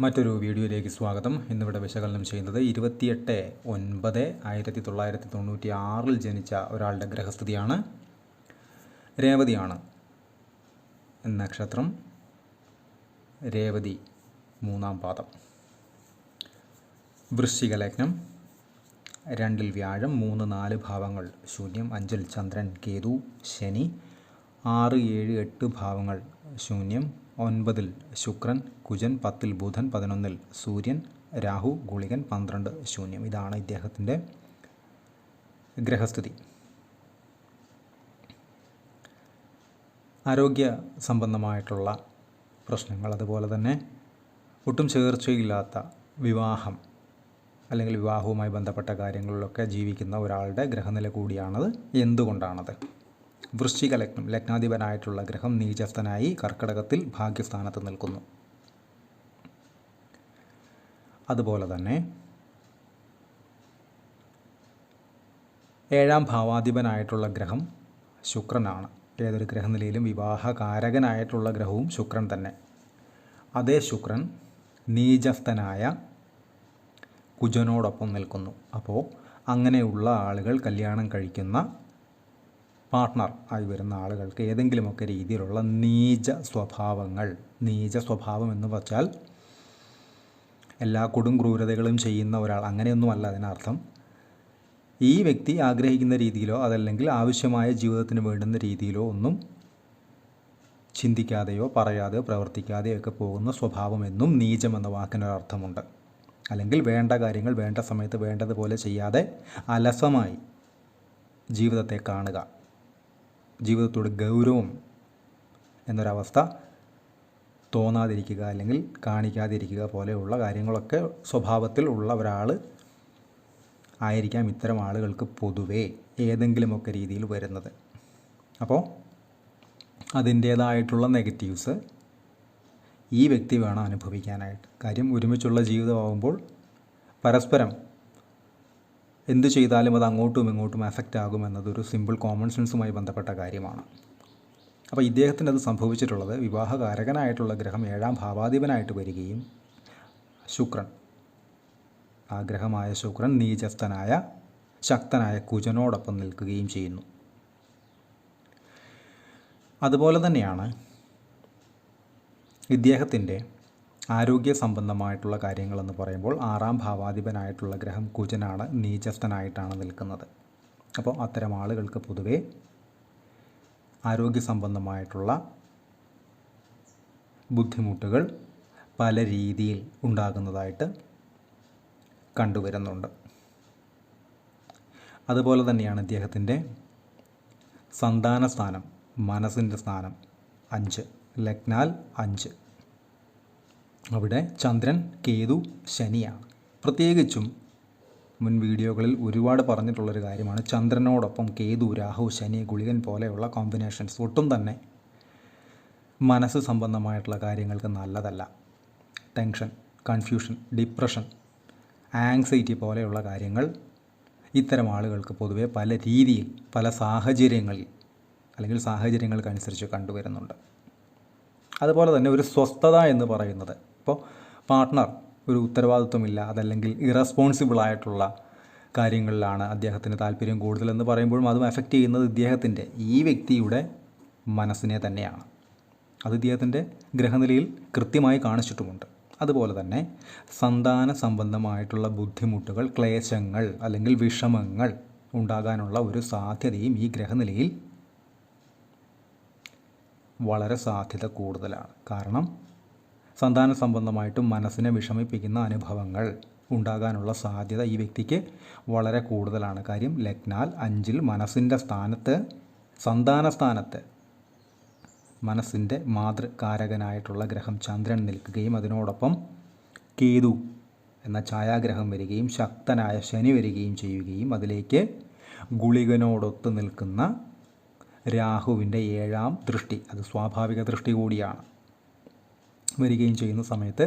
മറ്റൊരു വീഡിയോയിലേക്ക് സ്വാഗതം. ഇന്നിവിടെ വിശകലനം ചെയ്യുന്നത് ഇരുപത്തിയെട്ട് ഒൻപത് ആയിരത്തി തൊള്ളായിരത്തി തൊണ്ണൂറ്റി ആറിൽ ജനിച്ച ഒരാളുടെ ഗ്രഹസ്ഥിതിയാണ് രേവതിയാണ്. നക്ഷത്രം രേവതി മൂന്നാം പാദം. വൃശ്ചിക ലഗ്നം രണ്ടിൽ വ്യാഴം മൂന്ന് നാല് ഭാവങ്ങൾ ശൂന്യം അഞ്ചിൽ ചന്ദ്രൻ കേതു ശനി ആറ് ഏഴ് എട്ട് ഭാവങ്ങൾ ശൂന്യം ഒൻപതിൽ ശുക്രൻ കുജൻ പത്തിൽ ബുധൻ പതിനൊന്നിൽ സൂര്യൻ രാഹു ഗുളികൻ പന്ത്രണ്ട് ശൂന്യം. ഇതാണ് ഇദ്ദേഹത്തിന്റെ ഗ്രഹസ്ഥിതി. ആരോഗ്യ സംബന്ധമായിട്ടുള്ള പ്രശ്നങ്ങൾ അതുപോലെ തന്നെ ഒട്ടും ചേർച്ചയില്ലാത്ത വിവാഹം അല്ലെങ്കിൽ വിവാഹവുമായി ബന്ധപ്പെട്ട കാര്യങ്ങളിലൊക്കെ ജീവിക്കുന്ന ഒരാളുടെ ഗ്രഹനില കൂടിയാണത്. എന്തുകൊണ്ടാണത്? വൃശ്ചിക ലഗ്നം ലഗ്നാധിപനായിട്ടുള്ള ഗ്രഹം നീചസ്ഥനായി കർക്കടകത്തിൽ ഭാഗ്യസ്ഥാനത്ത് നിൽക്കുന്നു. അതുപോലെ തന്നെ ഏഴാം ഭാവാധിപനായിട്ടുള്ള ഗ്രഹം ശുക്രനാണ്. ഏതൊരു ഗ്രഹനിലയിലും വിവാഹകാരകനായിട്ടുള്ള ഗ്രഹവും ശുക്രൻ തന്നെ. അതേ ശുക്രൻ നീചസ്ഥനായ കുജനോടൊപ്പം നിൽക്കുന്നു. അപ്പോൾ അങ്ങനെയുള്ള ആളുകൾ കല്യാണം കഴിക്കുന്ന പാർട്ട്ണർ ആയി വരുന്ന ആളുകൾക്ക് ഏതെങ്കിലുമൊക്കെ രീതിയിലുള്ള നീച സ്വഭാവങ്ങൾ നീച സ്വഭാവം എന്ന് വച്ചാൽ എല്ലാ കൊടും ക്രൂരതകളും ചെയ്യുന്ന ഒരാൾ അങ്ങനെയൊന്നുമല്ല അതിനർത്ഥം. ഈ വ്യക്തി ആഗ്രഹിക്കുന്ന രീതിയിലോ അതല്ലെങ്കിൽ ആവശ്യമായ ജീവിതത്തിന് വേണ്ടുന്ന രീതിയിലോ ഒന്നും ചിന്തിക്കാതെയോ പറയാതെയോ പ്രവർത്തിക്കാതെയോ ഒക്കെ പോകുന്ന സ്വഭാവം എന്നും നീചം എന്ന വാക്കിനൊരർത്ഥമുണ്ട് അല്ലെങ്കിൽ വേണ്ട കാര്യങ്ങൾ വേണ്ട സമയത്ത് വേണ്ടതുപോലെ ചെയ്യാതെ അലസമായി ജീവിതത്തെ കാണുക. ജീവിതത്തോട് ഗൗരവം എന്നൊരവസ്ഥ തോന്നാതിരിക്കുക അല്ലെങ്കിൽ കാണിക്കാതിരിക്കുക പോലെയുള്ള കാര്യങ്ങളൊക്കെ സ്വഭാവത്തിൽ ഉള്ള ഒരാൾ ആയിരിക്കാം ഇത്തരം ആളുകൾക്ക് പൊതുവേ ഏതെങ്കിലുമൊക്കെ രീതിയിൽ വരുന്നത്. അപ്പോൾ അതിന്റേതായിട്ടുള്ള നെഗറ്റീവ്സ് ഈ വ്യക്തി വേണം അനുഭവിക്കാനായിട്ട്. കാര്യം ഒരുമിച്ചുള്ള ജീവിതമാകുമ്പോൾ പരസ്പരം എന്തു ചെയ്താലും അത് അങ്ങോട്ടും ഇങ്ങോട്ടും എഫക്റ്റ് ആകും എന്നതൊരു സിമ്പിൾ കോമൺ സെൻസുമായി ബന്ധപ്പെട്ട കാര്യമാണ്. അപ്പോൾ ഇദ്ദേഹത്തിന് അത് സംഭവിച്ചിട്ടുള്ളത് വിവാഹകാരകനായിട്ടുള്ള ഗ്രഹം ഏഴാം ഭാവാധിപനായിട്ട് വരികയും ശുക്രൻ ആ ഗ്രഹമായ ശുക്രൻ നീചസ്ഥനായ ശക്തനായ കുജനോടൊപ്പം നിൽക്കുകയും ചെയ്യുന്നു. അതുപോലെ തന്നെയാണ് ഇദ്ദേഹത്തിന്റെ ആരോഗ്യ സംബന്ധമായിട്ടുള്ള കാര്യങ്ങളെന്ന് പറയുമ്പോൾ ആറാം ഭാവാധിപനായിട്ടുള്ള ഗ്രഹം കുജനാണ് നീചസ്ഥനായിട്ടാണ് നിൽക്കുന്നത്. അപ്പോൾ അത്തരം ആളുകൾക്ക് പൊതുവേ ആരോഗ്യ സംബന്ധമായിട്ടുള്ള ബുദ്ധിമുട്ടുകൾ പല രീതിയിൽ ഉണ്ടാകുന്നതായിട്ട് കണ്ടുവരുന്നുണ്ട്. അതുപോലെ തന്നെയാണ് ഇദ്ദേഹത്തിന്റെ സന്താന സ്ഥാനം മനസ്സിന്റെ സ്ഥാനം അഞ്ച് ലഗ്നാൽ അഞ്ച്. അവിടെ ചന്ദ്രൻ കേതു ശനിയാണ് പ്രത്യേകിച്ചും മുൻ വീഡിയോകളിൽ ഒരുപാട് പറഞ്ഞിട്ടുള്ളൊരു കാര്യമാണ് ചന്ദ്രനോടൊപ്പം കേതു രാഹു ശനി ഗുളികൻ പോലെയുള്ള കോമ്പിനേഷൻസ് ഒട്ടും തന്നെ മനസ്സ് സംബന്ധമായിട്ടുള്ള കാര്യങ്ങൾക്ക് നല്ലതല്ല. ടെൻഷൻ കൺഫ്യൂഷൻ ഡിപ്രഷൻ ആങ്സൈറ്റി പോലെയുള്ള കാര്യങ്ങൾ ഇത്തരം ആളുകൾക്ക് പൊതുവെ പല രീതിയിൽ പല സാഹചര്യങ്ങളിൽ അല്ലെങ്കിൽ സാഹചര്യങ്ങൾക്കനുസരിച്ച് കണ്ടുവരുന്നുണ്ട്. അതുപോലെ തന്നെ ഒരു സ്വസ്ഥത എന്ന് പറയുന്നത് ഇപ്പോൾ പാർട്ട്ണർ ഒരു ഉത്തരവാദിത്വമില്ല അതല്ലെങ്കിൽ ഇറസ്പോൺസിബിൾ ആയിട്ടുള്ള കാര്യങ്ങളിലാണ് അദ്ദേഹത്തിന് താല്പര്യം കൂടുതലെന്ന് പറയുമ്പോഴും അതും എഫക്റ്റ് ചെയ്യുന്നത് ഇദ്ദേഹത്തിന്റെ ഈ വ്യക്തിയുടെ മനസ്സിനെ തന്നെയാണ്. അത് ഇദ്ദേഹത്തിന്റെ ഗ്രഹനിലയിൽ കൃത്യമായി കാണിച്ചിട്ടുമുണ്ട്. അതുപോലെ തന്നെ സന്താന സംബന്ധമായിട്ടുള്ള ബുദ്ധിമുട്ടുകൾ ക്ലേശങ്ങൾ അല്ലെങ്കിൽ വിഷമങ്ങൾ ഉണ്ടാകാനുള്ള ഒരു സാധ്യതയും ഈ ഗ്രഹനിലയിൽ വളരെ സാധ്യത കൂടുതലാണ്. കാരണം സന്താന സംബന്ധമായിട്ടും മനസ്സിനെ വിഷമിപ്പിക്കുന്ന അനുഭവങ്ങൾ ഉണ്ടാകാനുള്ള സാധ്യത ഈ വ്യക്തിക്ക് വളരെ കൂടുതലാണ്. കാര്യം ലഗ്നാൽ അഞ്ചിൽ മനസ്സിന്റെ സ്ഥാനത്ത് സന്താന സ്ഥാനത്ത് മനസ്സിന്റെ മാതൃകാരകനായിട്ടുള്ള ഗ്രഹം ചന്ദ്രൻ നിൽക്കുകയും അതിനോടൊപ്പം കേതു എന്ന ഛായാഗ്രഹം വരികയും ശക്തനായ ശനി വരികയും ചെയ്യുകയും അതിലേക്ക് ഗുളികനോടൊത്ത് നിൽക്കുന്ന രാഹുവിന്റെ ഏഴാം ദൃഷ്ടി അത് സ്വാഭാവിക ദൃഷ്ടി കൂടിയാണ്. വരികയും ചെയ്യുന്ന സമയത്ത്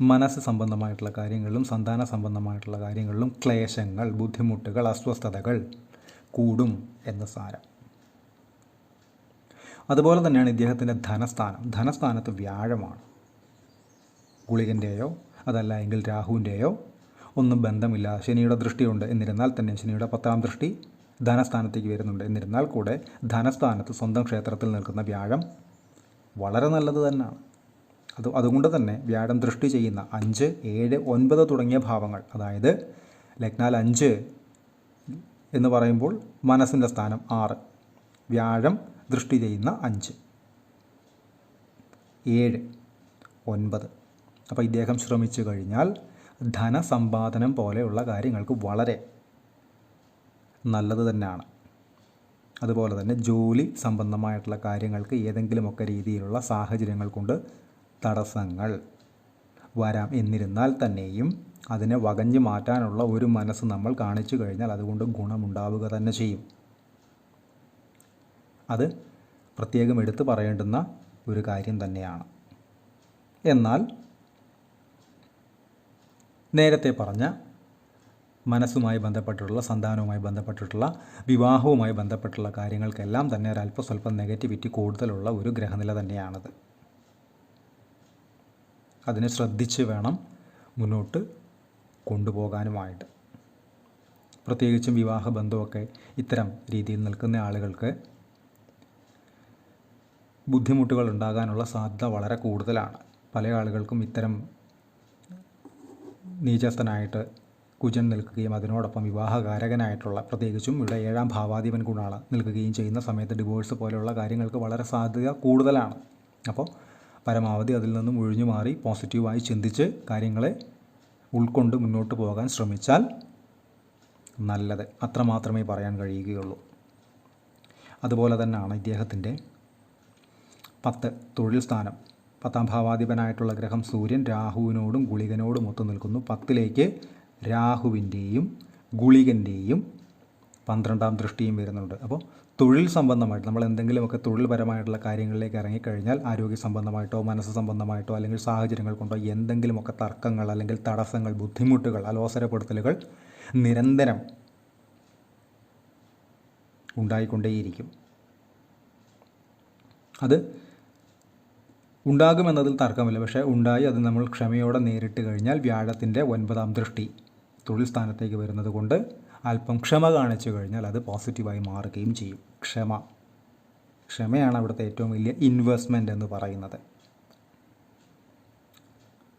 മനസ്സ് സംബന്ധമായിട്ടുള്ള കാര്യങ്ങളിലും സന്താന സംബന്ധമായിട്ടുള്ള കാര്യങ്ങളിലും ക്ലേശങ്ങൾ ബുദ്ധിമുട്ടുകൾ അസ്വസ്ഥതകൾ കൂടും എന്ന സാരം. അതുപോലെ തന്നെയാണ് ഇദ്ദേഹത്തിന്റെ ധനസ്ഥാനം. ധനസ്ഥാനത്ത് വ്യാഴമാണ്. ഗുളികന്റെയോ അതല്ല എങ്കിൽ രാഹുവിന്റെയോ ഒന്നും ബന്ധമില്ല. ശനിയുടെ ദൃഷ്ടിയുണ്ട് എന്നിരുന്നാൽ തന്നെ ശനിയുടെ പത്താം ദൃഷ്ടി ധനസ്ഥാനത്തേക്ക് വരുന്നുണ്ട് എന്നിരുന്നാൽ കൂടെ ധനസ്ഥാനത്ത് സ്വന്തം ക്ഷേത്രത്തിൽ നിൽക്കുന്ന വ്യാഴം വളരെ നല്ലത് തന്നെയാണ്. അത് അതുകൊണ്ട് തന്നെ വ്യാഴം ദൃഷ്ടി ചെയ്യുന്ന അഞ്ച് ഏഴ് ഒൻപത് തുടങ്ങിയ ഭാവങ്ങൾ അതായത് ലഗ്നാൽ അഞ്ച് എന്ന് പറയുമ്പോൾ മനസ്സിന്റെ സ്ഥാനം ആറ്. വ്യാഴം ദൃഷ്ടി ചെയ്യുന്ന അഞ്ച് ഏഴ് ഒൻപത്. അപ്പോൾ ഇദ്ദേഹം ശ്രമിച്ചു കഴിഞ്ഞാൽ ധനസമ്പാദനം പോലെയുള്ള കാര്യങ്ങൾക്ക് വളരെ നല്ലത് തന്നെയാണ്. അതുപോലെ തന്നെ ജോലി സംബന്ധമായിട്ടുള്ള കാര്യങ്ങൾക്ക് ഏതെങ്കിലുമൊക്കെ രീതിയിലുള്ള സാഹചര്യങ്ങൾ കൊണ്ട് തടസ്സങ്ങൾ വരാം എന്നിരുന്നാൽ തന്നെയും അതിനെ വകഞ്ഞു മാറ്റാനുള്ള ഒരു മനസ്സ് നമ്മൾ കാണിച്ചു കഴിഞ്ഞാൽ അതുകൊണ്ട് ഗുണമുണ്ടാവുക തന്നെ ചെയ്യും. അത് പ്രത്യേകം എടുത്തു പറയേണ്ടുന്ന ഒരു കാര്യം തന്നെയാണ്. എന്നാൽ നേരത്തെ പറഞ്ഞ മനസ്സുമായി ബന്ധപ്പെട്ടിട്ടുള്ള സന്താനവുമായി ബന്ധപ്പെട്ടിട്ടുള്ള വിവാഹവുമായി ബന്ധപ്പെട്ടുള്ള കാര്യങ്ങൾക്കെല്ലാം തന്നെ ഒരല്പം സ്വല്പം നെഗറ്റിവിറ്റി കൂടുതലുള്ള ഒരു ഗ്രഹനില തന്നെയാണത്. അതിനെ ശ്രദ്ധിച്ച് വേണം മുന്നോട്ട് കൊണ്ടുപോകാനുമായിട്ട്. പ്രത്യേകിച്ചും വിവാഹ ബന്ധമൊക്കെ ഇത്തരം രീതിയിൽ നിൽക്കുന്ന ആളുകൾക്ക് ബുദ്ധിമുട്ടുകൾ ഉണ്ടാകാനുള്ള സാധ്യത വളരെ കൂടുതലാണ്. പല ആളുകൾക്കും ഇത്തരം നീചസ്ഥനായിട്ട് കുജൻ നിൽക്കുകയും അതിനോടൊപ്പം വിവാഹകാരകനായിട്ടുള്ള പ്രത്യേകിച്ചും ഇവിടെ ഏഴാം ഭാവാധിപൻ ഗുണാണ് നിൽക്കുകയും ചെയ്യുന്ന സമയത്ത് ഡിവോഴ്സ് പോലെയുള്ള കാര്യങ്ങൾക്ക് വളരെ സാധ്യത കൂടുതലാണ്. അപ്പോൾ പരമാവധി അതിൽ നിന്നും ഒഴിഞ്ഞു മാറി പോസിറ്റീവായി ചിന്തിച്ച് കാര്യങ്ങളെ ഉൾക്കൊണ്ട് മുന്നോട്ട് പോകാൻ ശ്രമിച്ചാൽ നല്ലത്. അത്രമാത്രമേ പറയാൻ കഴിയുകയുള്ളൂ. അതുപോലെ തന്നെയാണ് ഇദ്ദേഹത്തിന്റെ പത്ത് തൊഴിൽ സ്ഥാനം. പത്താം ഭാവാധിപനായിട്ടുള്ള ഗ്രഹം സൂര്യൻ രാഹുവിനോടും ഗുളികനോടും ഒത്തു നിൽക്കുന്നു. പത്തിലേക്ക് രാഹുവിന്റെയും ഗുളികന്റെയും പന്ത്രണ്ടാം ദൃഷ്ടിയും വരുന്നുണ്ട്. അപ്പോൾ തൊഴിൽ സംബന്ധമായിട്ട് നമ്മൾ എന്തെങ്കിലുമൊക്കെ തൊഴിൽപരമായിട്ടുള്ള കാര്യങ്ങളിലേക്ക് ഇറങ്ങിക്കഴിഞ്ഞാൽ ആരോഗ്യ സംബന്ധമായിട്ടോ മനസ്സ് സംബന്ധമായിട്ടോ അല്ലെങ്കിൽ സാഹചര്യങ്ങൾ കൊണ്ടോ എന്തെങ്കിലുമൊക്കെ തർക്കങ്ങൾ അല്ലെങ്കിൽ തടസ്സങ്ങൾ ബുദ്ധിമുട്ടുകൾ അലോസരപ്പെടുത്തലുകൾ നിരന്തരം ഉണ്ടായിക്കൊണ്ടേയിരിക്കും. അത് ഉണ്ടാകുമെന്നതിൽ തർക്കമില്ല. പക്ഷേ ഉണ്ടായി അത് നമ്മൾ ക്ഷമയോടെ നേരിട്ട് കഴിഞ്ഞാൽ വ്യാഴത്തിന്റെ ഒൻപതാം ദൃഷ്ടി തൊഴിൽ സ്ഥാനത്തേക്ക് വരുന്നത് കൊണ്ട് അല്പം ക്ഷമ കാണിച്ചു കഴിഞ്ഞാൽ അത് പോസിറ്റീവായി മാറുകയും ചെയ്യും. ക്ഷമ. ക്ഷമയാണ് അവിടുത്തെ ഏറ്റവും വലിയ ഇൻവെസ്റ്റ്മെന്റ് എന്ന് പറയുന്നത്.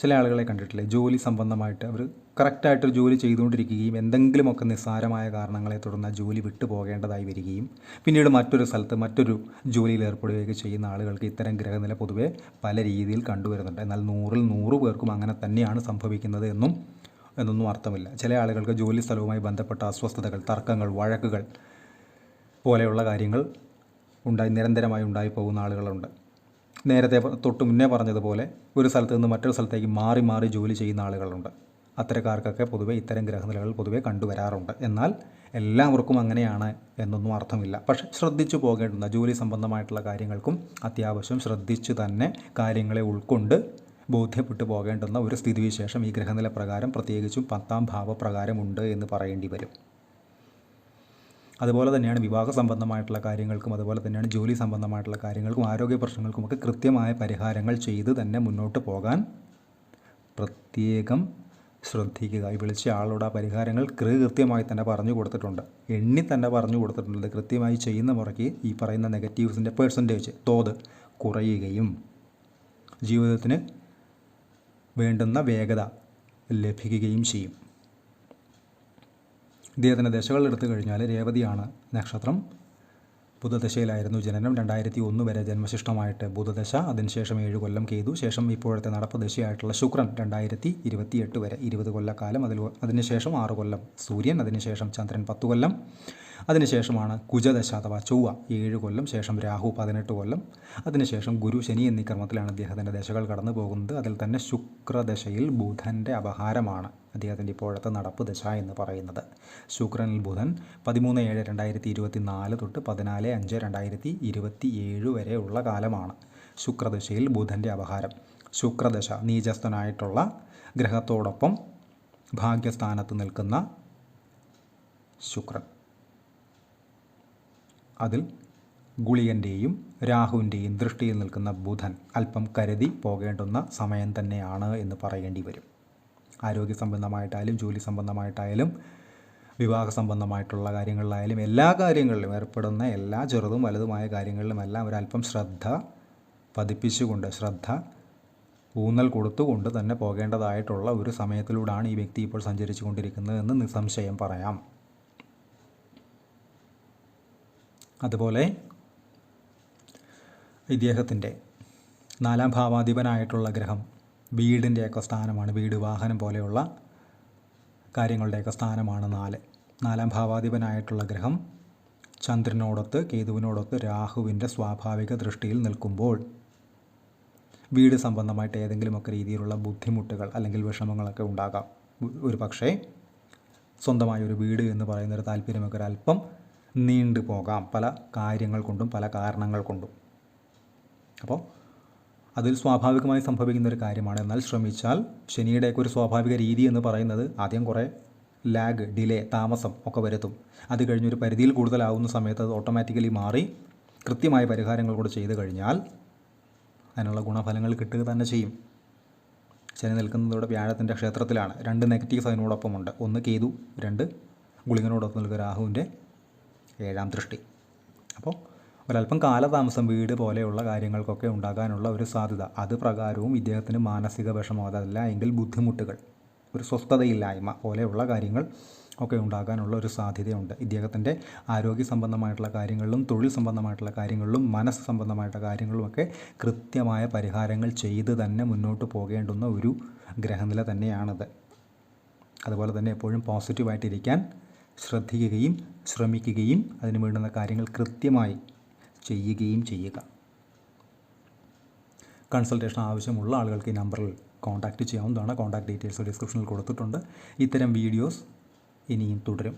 ചില ആളുകളെ കണ്ടിട്ടില്ലേ? ജോലി സംബന്ധമായിട്ട് അവർ കറക്റ്റായിട്ടൊരു ജോലി ചെയ്തുകൊണ്ടിരിക്കുകയും എന്തെങ്കിലുമൊക്കെ നിസ്സാരമായ കാരണങ്ങളെ തുടർന്ന് ജോലി വിട്ടു പോകേണ്ടതായി വരികയും പിന്നീട് മറ്റൊരു സ്ഥലത്ത് മറ്റൊരു ജോലിയിൽ ഏർപ്പെടുകയൊക്കെ ചെയ്യുന്ന ആളുകൾക്ക് ഇത്തരം ഗ്രഹനില പൊതുവെ പല രീതിയിൽ കണ്ടുവരുന്നുണ്ട്. എന്നാൽ നൂറിൽ നൂറ് പേർക്കും അങ്ങനെ തന്നെയാണ് സംഭവിക്കുന്നത് എന്നും എന്നൊന്നും അർത്ഥമില്ല. ചില ആളുകൾക്ക് ജോലി സ്ഥലവുമായി ബന്ധപ്പെട്ട അസ്വസ്ഥതകൾ തർക്കങ്ങൾ വഴക്കുകൾ പോലെയുള്ള കാര്യങ്ങൾ ഉണ്ടായി നിരന്തരമായി ഉണ്ടായി പോകുന്ന ആളുകളുണ്ട്. നേരത്തെ തൊട്ട് മുന്നേ പറഞ്ഞതുപോലെ ഒരു സ്ഥലത്ത് നിന്ന് മറ്റൊരു സ്ഥലത്തേക്ക് മാറി മാറി ജോലി ചെയ്യുന്ന ആളുകളുണ്ട്. അത്തരക്കാർക്കൊക്കെ പൊതുവെ ഇത്തരം ഗ്രഹനിലകൾ പൊതുവെ കണ്ടുവരാറുണ്ട്. എന്നാൽ എല്ലാവർക്കും അങ്ങനെയാണ് എന്നൊന്നും അർത്ഥമില്ല. പക്ഷെ ശ്രദ്ധിച്ചു പോകേണ്ടുന്ന ജോലി സംബന്ധമായിട്ടുള്ള കാര്യങ്ങൾക്കും അത്യാവശ്യം ശ്രദ്ധിച്ചു തന്നെ കാര്യങ്ങളെ ഉൾക്കൊണ്ട് ബോധ്യപ്പെട്ടു പോകേണ്ടുന്ന ഒരു സ്ഥിതിവിശേഷം ഈ ഗ്രഹനില പ്രകാരം പ്രത്യേകിച്ചും പത്താം ഭാവപ്രകാരമുണ്ട് എന്ന് പറയേണ്ടി വരും. അതുപോലെ തന്നെയാണ് വിവാഹ സംബന്ധമായിട്ടുള്ള കാര്യങ്ങൾക്കും അതുപോലെ തന്നെയാണ് ജോലി സംബന്ധമായിട്ടുള്ള കാര്യങ്ങൾക്കും ആരോഗ്യ പ്രശ്നങ്ങൾക്കുമൊക്കെ കൃത്യമായ പരിഹാരങ്ങൾ ചെയ്ത് തന്നെ മുന്നോട്ട് പോകാൻ പ്രത്യേകം ശ്രദ്ധിക്കുക. ഈ വിളിച്ച ആളോട് ആ പരിഹാരങ്ങൾ കൃ- കൃത്യമായി തന്നെ പറഞ്ഞു കൊടുത്തിട്ടുണ്ട്. എണ്ണി തന്നെ പറഞ്ഞു കൊടുത്തിട്ടുണ്ട്. കൃത്യമായി ചെയ്യുന്ന മുറയ്ക്ക് ഈ പറയുന്ന നെഗറ്റീവ്സിന്റെ പേഴ്സന്റേജ് തോത് കുറയുകയും ജീവിതത്തിന് വേണ്ടുന്ന വേഗത ലഭിക്കുകയും ചെയ്യും. ഇദ്ദേഹത്തിന്റെ ദശകൾ എടുത്തു കഴിഞ്ഞാൽ രേവതിയാണ് നക്ഷത്രം. ബുധദശയിലായിരുന്നു ജനനം. രണ്ടായിരത്തി ഒന്ന് വരെ ജന്മശിഷ്ടമായിട്ട് ബുധദശ അതിനുശേഷം ഏഴ് കൊല്ലം കേതു ശേഷം ഇപ്പോഴത്തെ നടപ്പ് ദശയായിട്ടുള്ള ശുക്രൻ രണ്ടായിരത്തി ഇരുപത്തിയെട്ട് വരെ ഇരുപത് കൊല്ലക്കാലം. അതിൽ അതിനുശേഷം ആറ് കൊല്ലം സൂര്യൻ അതിനുശേഷം ചന്ദ്രൻ പത്ത് കൊല്ലം. അതിനുശേഷമാണ് കുജദശ അഥവാ ചൊവ്വ ഏഴ് കൊല്ലം ശേഷം രാഹു പതിനെട്ട് കൊല്ലം. അതിനുശേഷം ഗുരു ശനി എന്നീ ക്രമത്തിലാണ് അദ്ദേഹത്തിന്റെ ദശകൾ കടന്നു പോകുന്നത്. അതിൽ തന്നെ ശുക്രദശയിൽ ബുധന്റെ അപഹാരമാണ് അദ്ദേഹത്തിന്റെ ഇപ്പോഴത്തെ നടപ്പ് ദശ എന്ന് പറയുന്നത്. ശുക്രനിൽ ബുധൻ പതിമൂന്ന് ഏഴ് രണ്ടായിരത്തി ഇരുപത്തി നാല് തൊട്ട് പതിനാല് അഞ്ച് രണ്ടായിരത്തി ഇരുപത്തി ഏഴ് വരെയുള്ള കാലമാണ് ശുക്രദശയിൽ ബുധന്റെ അപഹാരം. ശുക്രദശ നീചസ്ഥനായിട്ടുള്ള ഗ്രഹത്തോടൊപ്പം ഭാഗ്യസ്ഥാനത്ത് നിൽക്കുന്ന ശുക്രൻ. അതിൽ ഗുളികന്റെയും രാഹുവിന്റെയും ദൃഷ്ടിയിൽ നിൽക്കുന്ന ബുധൻ അല്പം കരുതി പോകേണ്ടുന്ന സമയം തന്നെയാണ് എന്ന് പറയേണ്ടി വരും. ആരോഗ്യ സംബന്ധമായിട്ടായാലും ജോലി സംബന്ധമായിട്ടായാലും വിവാഹ സംബന്ധമായിട്ടുള്ള കാര്യങ്ങളിലായാലും എല്ലാ കാര്യങ്ങളിലും ഏർപ്പെടുന്ന എല്ലാ ചെറുതും വലുതുമായ കാര്യങ്ങളിലും എല്ലാം ഒരല്പം ശ്രദ്ധ പതിപ്പിച്ചുകൊണ്ട് ശ്രദ്ധ ഊന്നൽ കൊടുത്തുകൊണ്ട് തന്നെ പോകേണ്ടതായിട്ടുള്ള ഒരു സമയത്തിലൂടെയാണ് ഈ വ്യക്തി ഇപ്പോൾ സഞ്ചരിച്ചു കൊണ്ടിരിക്കുന്നത് എന്ന് നിസ്സംശയം പറയാം. അതുപോലെ ഇദ്ദേഹത്തിന്റെ നാലാം ഭാവാധിപനായിട്ടുള്ള ഗ്രഹം വീടിന്റെയൊക്കെ സ്ഥാനമാണ്. വീട് വാഹനം പോലെയുള്ള കാര്യങ്ങളുടെയൊക്കെ സ്ഥാനമാണ് നാല്. നാലാം ഭാവാധിപനായിട്ടുള്ള ഗ്രഹം ചന്ദ്രനോടൊത്ത് കേതുവിനോടൊത്ത് രാഹുവിന്റെ സ്വാഭാവിക ദൃഷ്ടിയിൽ നിൽക്കുമ്പോൾ വീട് സംബന്ധമായിട്ട് ഏതെങ്കിലുമൊക്കെ രീതിയിലുള്ള ബുദ്ധിമുട്ടുകൾ അല്ലെങ്കിൽ വിഷമങ്ങളൊക്കെ ഉണ്ടാകാം. ഒരു പക്ഷേ സ്വന്തമായ ഒരു വീട് എന്ന് പറയുന്നൊരു താല്പര്യമൊക്കെ ഒരല്പം നീണ്ടു പോകാം. പല കാര്യങ്ങൾ കൊണ്ടും പല കാരണങ്ങൾ കൊണ്ടും. അപ്പോൾ അതിൽ സ്വാഭാവികമായി സംഭവിക്കുന്ന ഒരു കാര്യമാണ്. എന്നാൽ ശ്രമിച്ചാൽ ശനിയുടെയൊക്കെ ഒരു സ്വാഭാവിക രീതി എന്ന് പറയുന്നത് ആദ്യം കുറേ ലാഗ് ഡിലേ താമസം ഒക്കെ വരുത്തും. അത് കഴിഞ്ഞൊരു പരിധിയിൽ കൂടുതലാവുന്ന സമയത്ത് അത് ഓട്ടോമാറ്റിക്കലി മാറി കൃത്യമായ പരിഹാരങ്ങൾ കൂടെ ചെയ്തു കഴിഞ്ഞാൽ അതിനുള്ള ഗുണഫലങ്ങൾ കിട്ടുക തന്നെ ചെയ്യും. ശനി നിൽക്കുന്നതോടെ വ്യാഴത്തിന്റെ ക്ഷേത്രത്തിലാണ്. രണ്ട് നെഗറ്റീവ്സ് അതിനോടൊപ്പമുണ്ട് ഒന്ന് കേതു രണ്ട് ഗുളികനോടൊപ്പം നിൽക്കുക രാഹുവിന്റെ. ഏഴാം ദൃഷ്ടി അപ്പോൾ ഒരല്പം കാലതാമസം വീട് പോലെയുള്ള കാര്യങ്ങൾക്കൊക്കെ ഉണ്ടാകാനുള്ള ഒരു സാധ്യത. അത് പ്രകാരവും ഇദ്ദേഹത്തിന് മാനസിക വിഷമോ അതല്ല എങ്കിൽ ബുദ്ധിമുട്ടുകൾ ഒരു സ്വസ്ഥതയില്ലായ്മ പോലെയുള്ള കാര്യങ്ങൾ ഒക്കെ ഉണ്ടാകാനുള്ള ഒരു സാധ്യതയുണ്ട്. ഇദ്ദേഹത്തിന്റെ ആരോഗ്യ സംബന്ധമായിട്ടുള്ള കാര്യങ്ങളിലും തൊഴിൽ സംബന്ധമായിട്ടുള്ള കാര്യങ്ങളിലും മനസ്സ് സംബന്ധമായിട്ടുള്ള കാര്യങ്ങളുമൊക്കെ കൃത്യമായ പരിഹാരങ്ങൾ ചെയ്ത് തന്നെ മുന്നോട്ട് പോകേണ്ടുന്ന ഒരു ഗ്രഹനില തന്നെയാണത്. അതുപോലെ തന്നെ എപ്പോഴും പോസിറ്റീവായിട്ടിരിക്കാൻ ശ്രദ്ധിക്കുകയും ശ്രമിക്കുകയും അതിന് വേണ്ടുന്ന കാര്യങ്ങൾ കൃത്യമായി ചെയ്യുകയും ചെയ്യുക. കൺസൾട്ടേഷൻ ആവശ്യമുള്ള ആളുകൾക്ക് ഈ നമ്പറിൽ കോൺടാക്റ്റ് ചെയ്യാവുന്നതാണ്. കോൺടാക്ട് ഡീറ്റെയിൽസ് ഡിസ്ക്രിപ്ഷനിൽ കൊടുത്തിട്ടുണ്ട്. ഇത്തരം വീഡിയോസ് ഇനിയും തുടരും.